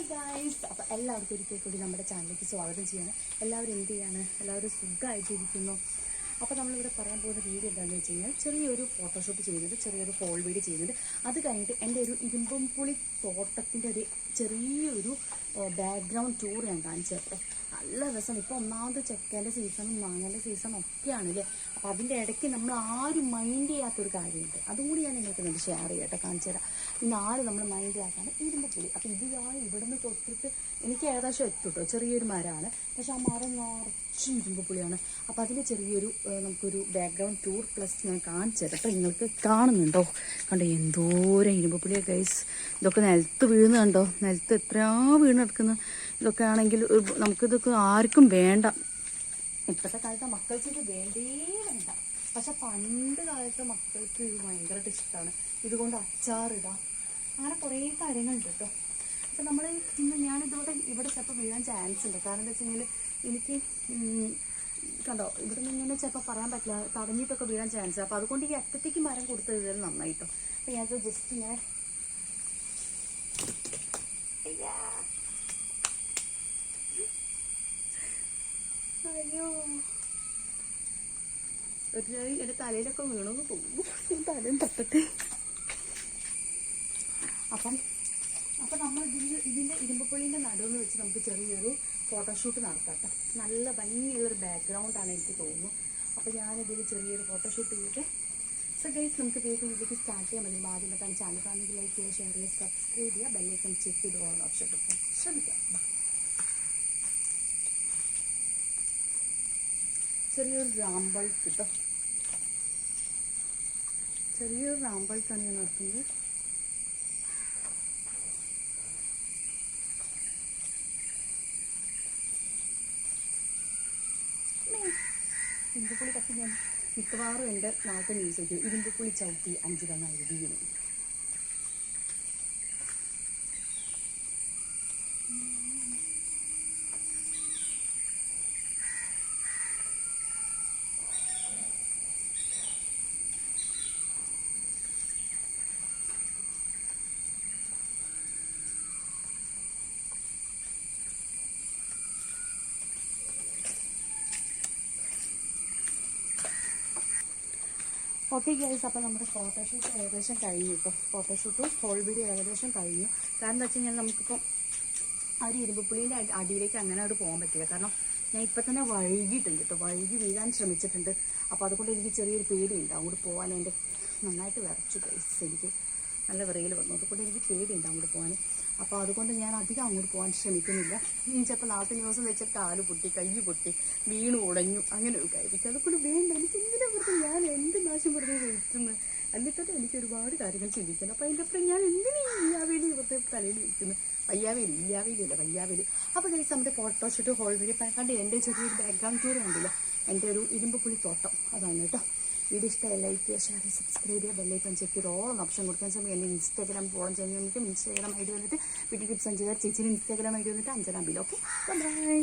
Hi guys അപ്പോൾ എല്ലാവർക്കും ഒരിക്കൽ കൂടി നമ്മുടെ ചാനലിലേക്ക് സ്വാഗതം ചെയ്യാണ്. എല്ലാവരും എന്ത് ചെയ്യാണ്? എല്ലാവരും സുഖമായിട്ടിരിക്കുന്നു അപ്പോൾ നമ്മളിവിടെ പറയാൻ പോകുന്ന വീഡിയോ എന്താണെന്ന് വെച്ച് കഴിഞ്ഞാൽ ചെറിയൊരു ഫോട്ടോഷൂട്ട് ചെയ്യുന്നുണ്ട്. ചെറിയൊരു ഹോൾ വീഡിയോ ചെയ്യുന്നുണ്ട്. അത് കഴിഞ്ഞിട്ട് എന്റെ ഒരു ഇരുമ്പുംപുളി തോട്ടത്തിന്റെ ഒരു ചെറിയൊരു ബാക്ക്ഗ്രൗണ്ട് ടൂർ ഞാൻ കാണിച്ചു നല്ല രസം. ഇപ്പോൾ ഒന്നാമത് ചെക്കേന്റെ സീസണും മാങ്ങേന്റെ സീസണും ഒക്കെയാണല്ലേ. അപ്പോൾ അതിന്റെ ഇടയ്ക്ക് നമ്മൾ ആരും മൈൻഡ് ചെയ്യാത്തൊരു കാര്യമുണ്ട്. അതും കൂടി ഞാൻ നിങ്ങൾക്ക് വേണ്ടി ഷെയർ ചെയ്യട്ടെ കാണിച്ചു തരാം. ഇന്ന് ആരും നമ്മൾ മൈൻഡ് ചെയ്യാത്താണ് ഇരുമ്പ് പുളി. അപ്പോൾ ഇത് ഞാൻ ഇവിടുന്ന് തൊട്ടിട്ട് എനിക്ക് ഏകദേശം എത്തും കേട്ടോ ചെറിയൊരു മരമാണ് പക്ഷെ ആ മരം നിറച്ചും ഇരുമ്പ് പുളിയാണ്. അപ്പോൾ അതിന്റെ ചെറിയൊരു നമുക്കൊരു ബാക്ക്ഗ്രൗണ്ട് ടൂർ പ്ലസ് ഞാൻ കാണിച്ചു തരാം. കേട്ടോ നിങ്ങൾക്ക് കാണുന്നുണ്ടോ? കണ്ടോ എന്തോരം ഇരുമ്പ് പുളിയൊക്കെ ഇതൊക്കെ നിലത്ത് വീഴുന്ന കണ്ടോ? നിലത്ത് എത്രയാ വീണ് കിടക്കുന്നത് ഇതൊക്കെ ആണെങ്കിൽ നമുക്കിതൊക്കെ ആർക്കും വേണ്ട. ഇപ്പോഴത്തെ കാലത്തെ മക്കൾക്ക് ഇത് വേണ്ടേ വേണ്ട. പക്ഷെ പണ്ട് കാലത്തെ മക്കൾക്ക് ഇത് ഭയങ്കരമായിട്ട് ഇഷ്ടമാണ് ഇതുകൊണ്ട് അച്ചാറിടാം അങ്ങനെ കുറേ കാര്യങ്ങളുണ്ട് കേട്ടോ. അപ്പം നമ്മൾ ഇന്ന് ഞാനിതോടെ ഇവിടെ ചിലപ്പോൾ വീഴാൻ ചാൻസ് ഉണ്ട്. കാരണം എന്താ വെച്ച് എനിക്ക് കണ്ടോ ഇവിടെ നിന്ന് ഇങ്ങനെ ചിലപ്പോൾ പറയാൻ പറ്റില്ല. തടഞ്ഞിട്ടൊക്കെ വീഴാൻ ചാൻസ് അപ്പോൾ അതുകൊണ്ട് ഈ അറ്റത്തേക്ക് മരം കൊടുത്തത് ഇതിൽ നന്നായിട്ടോ. അപ്പം ഞാനത് ജസ്റ്റ് ഇങ്ങനെ ഒരു എന്റെ തലയിലൊക്കെ വീണെന്ന് തോന്നുന്നു തലയും തട്ടട്ടെ. അപ്പം അപ്പം നമ്മൾ ഇതിന്റെ ഇതിന്റെ ഇരുമ്പപ്പുള്ളിന്റെ നടുവെന്ന് വെച്ച് നമുക്ക് ചെറിയൊരു ഫോട്ടോഷൂട്ട് നടത്താം കേട്ടോ നല്ല ഭംഗിയുള്ളൊരു ബാക്ക്ഗ്രൗണ്ടാണ് എനിക്ക് തോന്നുന്നു. അപ്പോൾ ഞാനിതിൽ ചെറിയൊരു ഫോട്ടോഷൂട്ട് ചെയ്തിട്ട് സോ ഗൈസ് നമുക്ക് വേഗം ഇതിലേക്ക് സ്റ്റാർട്ട് ചെയ്യാൻ മതി തന്നെ ചാനൽ കാണുമെങ്കിൽ ലൈക്ക് ചെയ്യുക ഷെയർ ചെയ്യുക സബ്സ്ക്രൈബ് ചെയ്യുക ബെല്ലൈക്കൺ ചെക്ക് ചെയ്ത് ഓൺ ഓപ്ഷൻ കിട്ടും ശ്രമിക്കാം. ചെറിയൊരു രാമ്പൾ കിട്ടോ. ചെറിയൊരു രാമ്പൾ ഞാൻ നടത്തുന്നത്. ഇരുമ്പുപുളി കത്തി ഞാൻ മിക്കവാറും എന്റെ നാട്ടിൽ ന്യൂസ് വയ്ക്കും ഇരുമ്പുപുളി ചവിട്ടി അഞ്ച് തന്നായി ഓക്കെ ഗൈസ് അപ്പോൾ നമ്മുടെ ഫോട്ടോഷൂട്ട് ഏകദേശം കഴിഞ്ഞു ഇപ്പോൾ ഫോട്ടോഷൂട്ടും ഹോൾ വീഡിയോ ഏകദേശം കഴിഞ്ഞു. കാരണം എന്താ വെച്ച് കഴിഞ്ഞാൽ നമുക്കിപ്പം ആ ഒരു ഇരുമ്പുപ്പുളിന്റെ അടിയിലേക്ക് അങ്ങനെ അവിടെ പോകാൻ പറ്റില്ല. കാരണം ഞാൻ ഇപ്പം തന്നെ വഴുകിയിട്ടുണ്ട് കേട്ടോ. വഴുകി വീഴാൻ ശ്രമിച്ചിട്ടുണ്ട്. അപ്പോൾ അതുകൊണ്ട് എനിക്ക് ചെറിയൊരു പേടിയുണ്ട്. അങ്ങോട്ട് പോകാൻ എന്റെ നന്നായിട്ട് വിറച്ചു ഗൈസ് എനിക്ക് നല്ല വിറയിൽ വന്നു. അതുകൊണ്ട് എനിക്ക് പേടിയുണ്ട് അങ്ങോട്ട് പോകാൻ. അപ്പോൾ അതുകൊണ്ട് ഞാൻ അധികം അങ്ങോട്ട് പോകാൻ ശ്രമിക്കുന്നില്ല. ഇനി ചിലപ്പോൾ നാൽപ്പത് ദിവസം വെച്ചാൽ കാൽ പൊട്ടി കൈ പൊട്ടി വീണ് ഉടഞ്ഞു. അങ്ങനെ ഒരു കാര്യം. അതുകൊണ്ട് വേണ്ട. എനിക്ക് എന്തിനാ വെറുതെ ഞാൻ എന്ത് നാശം വെറുതെ കഴിക്കുന്നത് എന്നിട്ട് എനിക്ക് ഒരുപാട് കാര്യങ്ങൾ ചിന്തിക്കണം അപ്പം അതിന്റെ അപ്പുറം ഞാൻ എന്തിനാ ഇല്ലാവേലി ഇവിടുത്തെ തലയിൽ ഇരിക്കുന്നത് വയ്യാവേലി. ഇല്ലാവേലിയല്ല വയ്യാവേലി അപ്പോൾ കഴിച്ച് നമ്മുടെ ഫോട്ടോഷൂട്ട് ഹോൾ വീഡിയോ കണ്ട് എന്റെ ചെറിയൊരു ബാക്ക്ഗ്രൗണ്ട് ടൂർ കണ്ടില്ല. എന്റെ ഒരു ഇരുമ്പ് പുളി തോട്ടം. അതാണ് കേട്ടോ. വീഡിയോ ഇഷ്ടമായി ലൈക്ക് ചെയ്യുക ഷെയർ ചെയ്യുക സബ്സ്ക്രൈബ് ചെയ്യുക ബെല്ലൈക്കൺ ചെക്ക് ചെയ്ത് ഓൾ ഓപ്ഷൻ കൊടുക്കാൻ സമയം എന്റെ ഇൻസ്റ്റാഗ്രാം ഫോളോ ചെയ്യാൻ വേണ്ടിയിട്ട് ഇൻസ്റ്റാഗ്രാം ഐ ഡി വന്നിട്ട് വീട്ടിൽ ടിപ്സ് അഞ്ച് ചേച്ചിന് ഇൻസ്റ്റാഗ്രാം ഐ ഡി വന്നിട്ട് അഞ്ചരാം ബിൽ ഓക്കെ ബൈ